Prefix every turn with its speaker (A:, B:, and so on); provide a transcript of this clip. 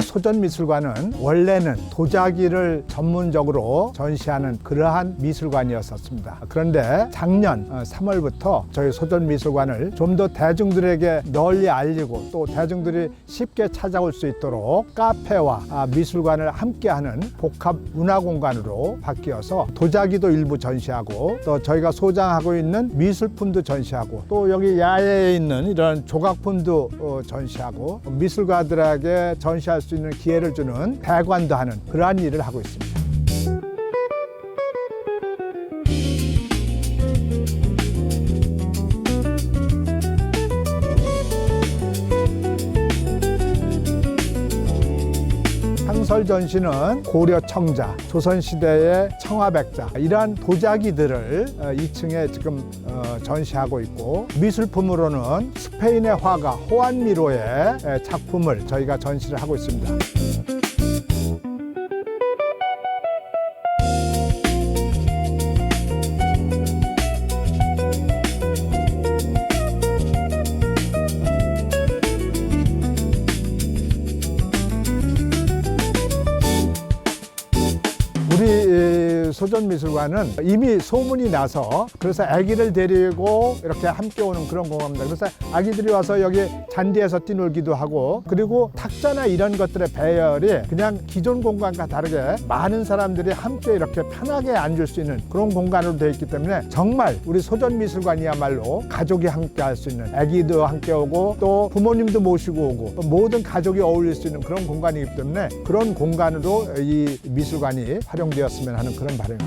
A: 소전미술관은 원래는 도자기를 전문적으로 전시하는 그러한 미술관이었었습니다. 그런데 작년 어, 3월부터 저희 소전미술관을 좀 더 대중들에게 널리 알리고 또 대중들이 쉽게 찾아올 수 있도록 카페와 아, 미술관을 함께하는 복합 문화공간으로 바뀌어서 도자기도 일부 전시하고 또 저희가 소장하고 있는 미술품도 전시하고 또 여기 야외에 있는 이런 조각품도 어, 전시하고 미술가들에게 전시할 수 있는 기회를 주는 대관도 하는 그러한 일을 하고 있습니다. 상설 전시는 고려 청자, 조선 시대의 청화백자 이러한 도자기들을 2층에 지금 어, 전시하고 있고 미술품으로는 스페인의 화가 호안미로의 에, 작품을 저희가 전시를 하고 있습니다. 우리 소전미술관은 이미 소문이 나서 그래서 아기를 데리고 이렇게 함께 오는 그런 공간입니다. 그래서 아기들이 와서 여기 잔디에서 뛰놀기도 하고 그리고 탁자나 이런 것들의 배열이 그냥 기존 공간과 다르게 많은 사람들이 함께 이렇게 편하게 앉을 수 있는 그런 공간으로 되어 있기 때문에 정말 우리 소전미술관이야말로 가족이 함께 할 수 있는 아기도 함께 오고 또 부모님도 모시고 오고 또 모든 가족이 어울릴 수 있는 그런 공간이기 때문에 그런 공간으로 이 미술관이 활용되었으면 하는 그런 barulho.